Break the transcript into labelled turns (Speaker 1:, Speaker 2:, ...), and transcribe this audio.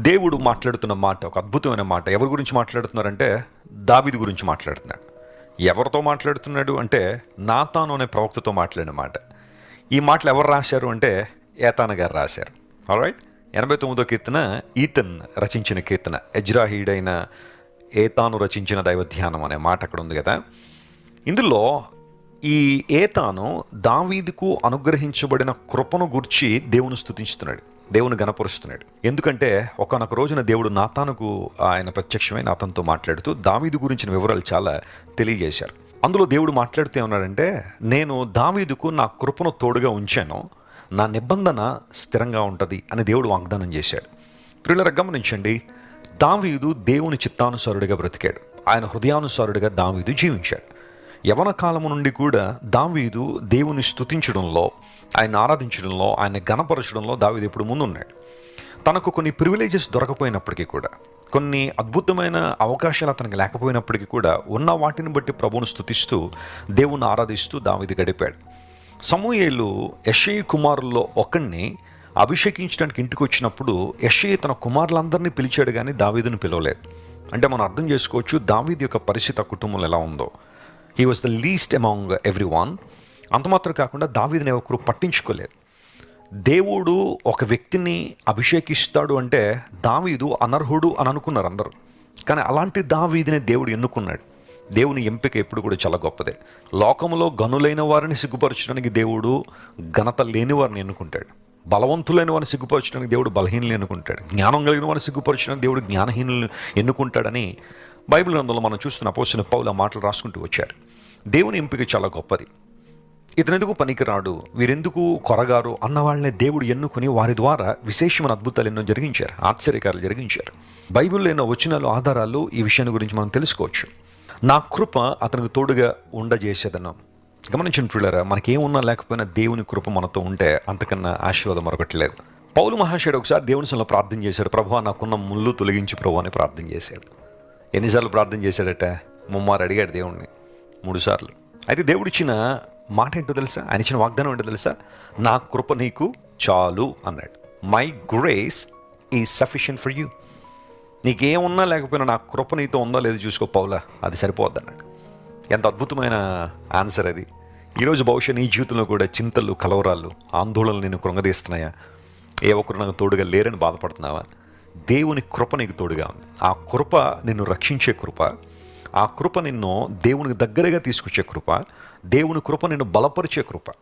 Speaker 1: దేవుడు మాట్లాడుతున్న మాట ఒక అద్భుతమైన మాట ఎవరి గురించి మాట్లాడుతున్నారంటే దావిది గురించి మాట్లాడుతున్నాడు. ఎవరితో మాట్లాడుతున్నాడు అంటే నాతాను అనే ప్రవక్తతో మాట్లాడిన మాట. ఈ మాటలు ఎవరు రాశారు అంటే ఏతాన గారు రాశారు. రైట్ ఎనభై తొమ్మిదో కీర్తన ఈతన్ రచించిన కీర్తన ఎజ్రాహీడైన ఏతాను రచించిన దైవ ధ్యానం అనే మాట అక్కడ ఉంది కదా. ఇందులో ఈ ఏతాను దావీదుకు అనుగ్రహించబడిన కృపను గుర్చి దేవుని స్థుతించుతున్నాడు దేవుని గనపరుస్తున్నాడు ఎందుకంటే ఒకనొక రోజున దేవుడు నాతానుకు ఆయన ప్రత్యక్షమై అతనితో మాట్లాడుతూ దావీదు గురించిన వివరాలు చాలా తెలియజేశారు. అందులో దేవుడు మాట్లాడుతూ ఏమన్నాడంటే నేను దావీదుకు నా కృపను తోడుగా ఉంచాను నా నిబంధన స్థిరంగా ఉంటుంది అని దేవుడు వాగ్దానం చేశాడు. ప్రియులర గమనించండి దావీదు దేవుని చిత్తానుసారుడిగా బ్రతికాడు. ఆయన హృదయానుసారుడిగా దావీదు జీవించాడు. యవన కాలము నుండి కూడా దావీదు దేవుని స్థుతించడంలో ఆయన ఆరాధించడంలో ఆయన గణపరచడంలో దావీదు ఎప్పుడు ముందున్నాడు. తనకు కొన్ని ప్రివిలేజెస్ దొరకపోయినప్పటికీ కూడా కొన్ని అద్భుతమైన అవకాశాలు అతనికి లేకపోయినప్పటికీ కూడా ఉన్న వాటిని బట్టి ప్రభువును స్థుతిస్తూ దేవుని ఆరాధిస్తూ దావీది గడిపాడు. సమూహేలు యషయ్ కుమారుల్లో ఒకరిని అభిషేకించడానికి ఇంటికి వచ్చినప్పుడు యషయ్ తన కుమారులందరినీ పిలిచాడు కానీ దావీదును పిలవలేదు. అంటే మనం అర్థం చేసుకోవచ్చు దావీదు యొక్క పరిస్థితి ఆ కుటుంబంలో ఎలా ఉందో. He was the least among every one అంత మాత్రం కాకుండా దావీదుని ఒకరు పట్టించుకోలేదు. దేవుడు ఒక వ్యక్తిని అభిషేకిస్తాడు అంటే దావీదు అనర్హుడు అని అనుకున్నారు అందరూ. కానీ అలాంటి దావీదిని దేవుడు ఎన్నుకున్నాడు. దేవుని ఎంపిక ఎప్పుడు కూడా చాలా గొప్పదే. లోకంలో గనులైన వారిని సిగ్గుపరచడానికి దేవుడు ఘనత లేని వారిని ఎన్నుకుంటాడు. బలవంతులైన వారిని సిగ్గుపరచడానికి దేవుడు బలహీనలు ఎన్నుకుంటాడు. జ్ఞానం కలిగిన వారిని సిగ్గుపరచడానికి దేవుడు జ్ఞానహీనులను ఎన్నుకుంటాడని బైబిల్ గ్రంథంలో మనం చూస్తున్న పోసిన పౌల మాటలు రాసుకుంటూ వచ్చారు. దేవుని ఎంపిక చాలా గొప్పది. ఇతనెందుకు పనికిరాడు? వీరెందుకు కొరగారు? అన్నవాళ్ళనే దేవుడు ఎన్నుకుని వారి ద్వారా విశేషమైన అద్భుతాలు ఎన్నో జరిగించారు ఆశ్చర్యకారాలు జరిగించారు. బైబిల్లో ఎన్నో వచనాలు ఆధారాలు ఈ విషయాన్ని గురించి మనం తెలుసుకోవచ్చు. నా కృప అతనికి తోడుగా ఉండజేసేదను. గమనించిన పిల్లరా మనకేమున్నా లేకపోయినా దేవుని కృప మనతో ఉంటే అంతకన్నా ఆశీర్వాదం మరొకటి లేదు. పౌలు మహాశయుడు ఒకసారి దేవుని సొంత ప్రార్థన చేశాడు ప్రభు నాకున్న ముళ్ళు తొలగించి ప్రభు అని ప్రార్థన చేశాడు. ఎన్నిసార్లు ప్రార్థన చేశాడట? ముమ్మారు అడిగాడు దేవుణ్ణి. మూడుసార్లు. అయితే దేవుడిచ్చిన మాట ఏంటో తెలుసా? ఆయన ఇచ్చిన వాగ్దానం ఏంటో తెలుసా? నా కృప నీకు చాలు అన్నాడు. My grace is sufficient for you నీకేమున్నా లేకపోయినా నా కృప నీతో ఉందో లేదో చూసుకో పౌలా అది సరిపోద్ది అన్నాడు. ఎంత అద్భుతమైన ఆన్సర్ అది. ఈరోజు బహుశా నీ జీవితంలో కూడా చింతలు కలవరాలు ఆందోళనలు నేను కృంగదీస్తున్నాయా? ఏ ఒక్కరు నాకు తోడుగా లేరని బాధపడుతున్నావా? దేవుని కృప నీకు తోడుగా ఉంది. ఆ కృప నిన్ను రక్షించే కృప ఆ కృప నిన్ను దేవునికి దగ్గరగా తీసుకొచ్చే కృప దేవుని కృప నిన్ను బలపరిచే కృప.